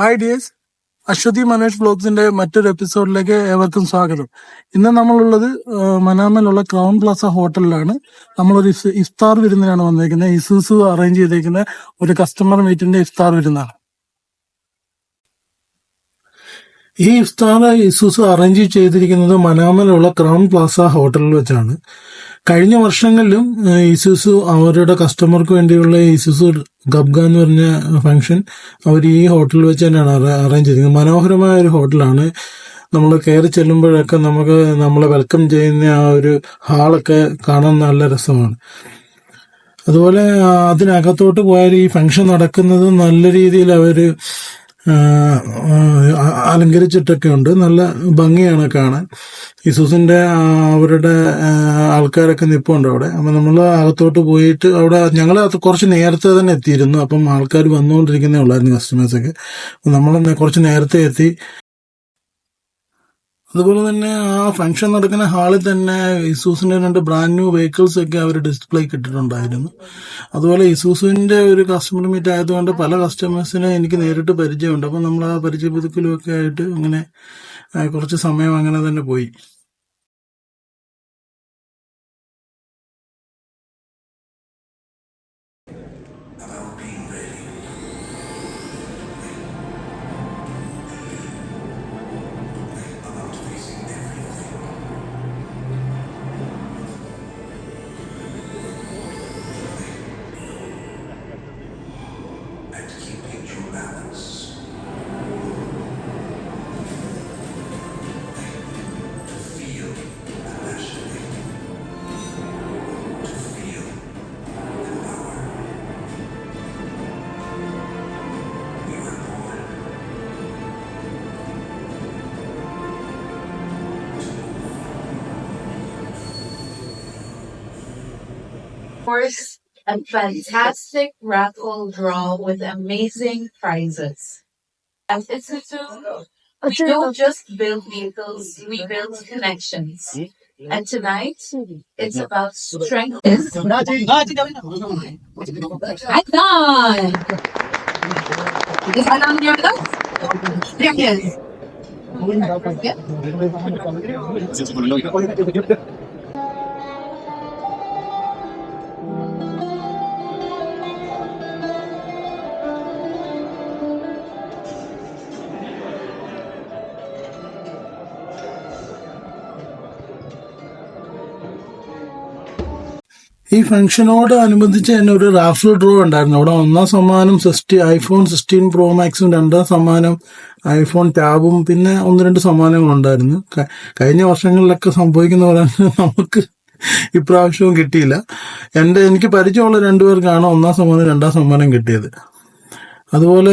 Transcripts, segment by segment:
Hi dears Aswathy Manesh ബ്ലോഗ്സിന്റെ മറ്റൊരു എപ്പിസോഡിലേക്ക് ഏവർക്കും സ്വാഗതം. ഇന്ന് നമ്മളുള്ളത് മനാമയിലുള്ള ക്രൗൺ പ്ലാസ ഹോട്ടലിലാണ്. നമ്മളൊരു ഇഫ്താർ വിരുന്നിനാണ് വന്നിരിക്കുന്നത് ഇസൂസു അറേഞ്ച് ചെയ്തിരിക്കുന്ന ഒരു കസ്റ്റമർ മീറ്റിന്റെ ഇഫ്താർ വിരുന്നാണ്. ഈ ഇഫ്താർ ഇസൂസ് അറേഞ്ച് ചെയ്തിരിക്കുന്നത് മനാമലുള്ള ക്രൗൺ പ്ലാസ ഹോട്ടലിൽ വെച്ചാണ്. കഴിഞ്ഞ വർഷങ്ങളിലും ഇസൂസു അവരുടെ കസ്റ്റമർക്ക് വേണ്ടിയുള്ള ഇസൂസു ഗബ്ഗ എന്ന് പറഞ്ഞ ഫംഗ്ഷൻ അവർ ഈ ഹോട്ടലിൽ വെച്ച് തന്നെയാണ് അറേഞ്ച് ചെയ്തിരിക്കുന്നത്. മനോഹരമായ ഒരു ഹോട്ടലാണ്. നമ്മൾ കയറി ചെല്ലുമ്പോഴൊക്കെ നമുക്ക് നമ്മളെ വെൽക്കം ചെയ്യുന്ന ആ ഒരു ഹാളൊക്കെ കാണാൻ നല്ല രസമാണ്. അതുപോലെ അതിനകത്തോട്ട് പോയാൽ ഈ ഫംഗ്ഷൻ നടക്കുന്നത് നല്ല രീതിയിൽ അവർ അലങ്കരിച്ചിട്ടൊക്കെ ഉണ്ട്. നല്ല ഭംഗിയാണ് കാണാൻ. ഇസൂസിന്റെ അവരുടെ ആൾക്കാരൊക്കെ നിപ്പുണ്ട് അവിടെ. അപ്പം നമ്മൾ അകത്തോട്ട് പോയിട്ട് അവിടെ ഞങ്ങൾ കുറച്ച് നേരത്തെ തന്നെ എത്തിയിരുന്നു. അപ്പം ആൾക്കാർ വന്നുകൊണ്ടിരിക്കുന്നേ ഉള്ളായിരുന്നു കസ്റ്റമേഴ്സൊക്കെ നമ്മൾ കുറച്ച് നേരത്തെ എത്തി. അതുപോലെ തന്നെ ആ ഫംഗ്ഷൻ നടക്കുന്ന ഹാളിൽ തന്നെ ഇസൂസിന്റെ രണ്ട് ബ്രാൻഡ് ന്യൂ വെഹിക്കിൾസ് ഒക്കെ അവർ ഡിസ്പ്ലേ ഇട്ടിട്ടുണ്ടായിരുന്നു. അതുപോലെ ഇസൂസിന്റെ ഒരു കസ്റ്റമർ മീറ്റ് ആയതുകൊണ്ട് പല കസ്റ്റമേഴ്സിനെ എനിക്ക് നേരിട്ട് പരിചയമുണ്ട്. അപ്പം നമ്മൾ ആ പരിചയ പുതുക്കലും ഒക്കെ ആയിട്ട് അങ്ങനെ കുറച്ച് സമയം അങ്ങനെ തന്നെ പോയി. Course, a fantastic raffle draw with amazing prizes. At Institute, we don't just build vehicles, we build connections. And tonight, it's about strength. Adnan! Is Adnan here with us? There he is. ഈ ഫംഗ്ഷനോട് അനുബന്ധിച്ച് തന്നെ ഒരു raffle draw ഉണ്ടായിരുന്നു. അവിടെ ഒന്നാം സമ്മാനം sixty iPhone sixteen pro മാക്സും രണ്ടാം സമ്മാനം ഐഫോൺ ടാബും പിന്നെ ഒന്ന് രണ്ട് സമ്മാനങ്ങളുണ്ടായിരുന്നു കഴിഞ്ഞ വർഷങ്ങളിലൊക്കെ സംഭവിക്കുന്ന പോലെ നമുക്ക് ഇപ്രാവശ്യവും കിട്ടിയില്ല. എന്റെ എനിക്ക് പരിചയമുള്ള രണ്ടുപേർക്കാണ് ഒന്നാം സമ്മാനം രണ്ടാം സമ്മാനം കിട്ടിയത്. അതുപോലെ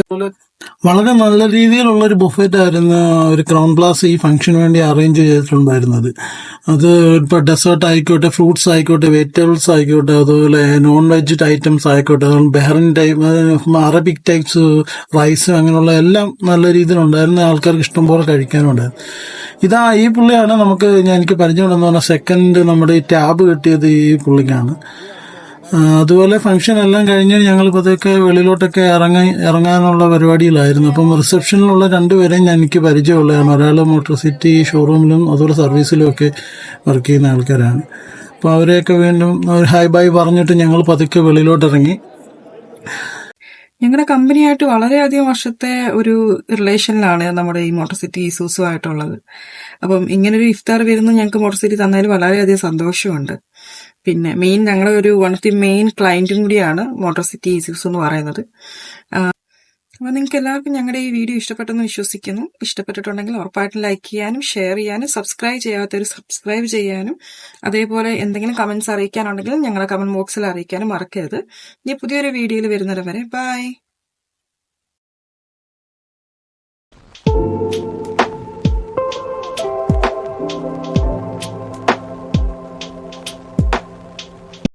വളരെ നല്ല രീതിയിലുള്ള ഒരു ബുഫറ്റ് ആയിരുന്നു ഒരു ക്രൗൺ പ്ലാസ് ഈ ഫംഗ്ഷന് വേണ്ടി അറേഞ്ച് ചെയ്തിട്ടുണ്ടായിരുന്നത്. അത് ഇപ്പോൾ ഡെസേർട്ട് ആയിക്കോട്ടെ ഫ്രൂട്ട്സ് ആയിക്കോട്ടെ വെജിറ്റബിൾസ് ആയിക്കോട്ടെ അതുപോലെ നോൺ വെജ് ഐറ്റംസ് ആയിക്കോട്ടെ അതുപോലെ Bahrain type Arabic types rice അങ്ങനെയുള്ള എല്ലാം നല്ല രീതിയിലുണ്ടായിരുന്നു. ആൾക്കാർക്ക് ഇഷ്ടം പോലെ കഴിക്കാനുണ്ടായിരുന്നു. ഇതാ ഈ പുള്ളിയാണ് നമുക്ക് ഞാൻ എനിക്ക് പരിചയമുണ്ടെന്ന് പറഞ്ഞാൽ സെക്കൻഡ് നമ്മുടെ ഈ ടാബ് കിട്ടിയത് ഈ പുള്ളിക്കാണ്. അതുപോലെ ഫംഗ്ഷൻ എല്ലാം കഴിഞ്ഞ് ഞങ്ങൾ പതുക്കെ വെളിയിലോട്ടൊക്കെ ഇറങ്ങി ഇറങ്ങാനുള്ള പരിപാടിയിലായിരുന്നു. അപ്പം റിസപ്ഷനിലുള്ള രണ്ടുപേരെയും എനിക്ക് പരിചയമുള്ളതാണ്. ഒരാൾ മോട്ടോർ സിറ്റി ഷോറൂമിലും അതുപോലെ സർവീസിലും ഒക്കെ വർക്ക് ചെയ്യുന്ന ആൾക്കാരാണ്. അപ്പോൾ അവരെയൊക്കെ വീണ്ടും ഒരു ഹൈ ബൈ പറഞ്ഞിട്ട് ഞങ്ങൾ പതുക്കെ വെളിയിലോട്ട് ഇറങ്ങി ഞങ്ങളുടെ കമ്പനിയായിട്ട് വളരെയധികം വർഷത്തെ ഒരു റിലേഷനിലാണ് നമ്മുടെ ഈ മോട്ടോർ സിറ്റി ഇസൂസു ആയിട്ടുള്ളത് അപ്പം ഇങ്ങനൊരു ഇഫ്താർ വരുന്നു ഞങ്ങൾക്ക് മോട്ടോർ സിറ്റി തന്നതിൽ വളരെയധികം സന്തോഷമുണ്ട്. പിന്നെ മെയിൻ ഞങ്ങളുടെ ഒരു വൺ ഓഫ് ദി മെയിൻ ക്ലയന്റും കൂടിയാണ് മോട്ടോർ സിറ്റി ഇസൂസ് എന്ന് പറയുന്നത് അപ്പോൾ നിങ്ങൾക്ക് എല്ലാവർക്കും ഞങ്ങളുടെ ഈ വീഡിയോ ഇഷ്ടപ്പെട്ടെന്ന് വിശ്വസിക്കുന്നു. ഇഷ്ടപ്പെട്ടിട്ടുണ്ടെങ്കിൽ ഉറപ്പായിട്ടും ലൈക്ക് ചെയ്യാനും ഷെയർ ചെയ്യാനും സബ്സ്ക്രൈബ് ചെയ്യാത്തവർ സബ്സ്ക്രൈബ് ചെയ്യാനും അതേപോലെ എന്തെങ്കിലും കമന്റ്സ് അറിയിക്കാനുണ്ടെങ്കിൽ ഞങ്ങളെ കമന്റ് ബോക്സിൽ അറിയിക്കാനും മറക്കരുത്. ഇനി പുതിയൊരു വീഡിയോയിൽ വരുന്നത് വരെ ബൈ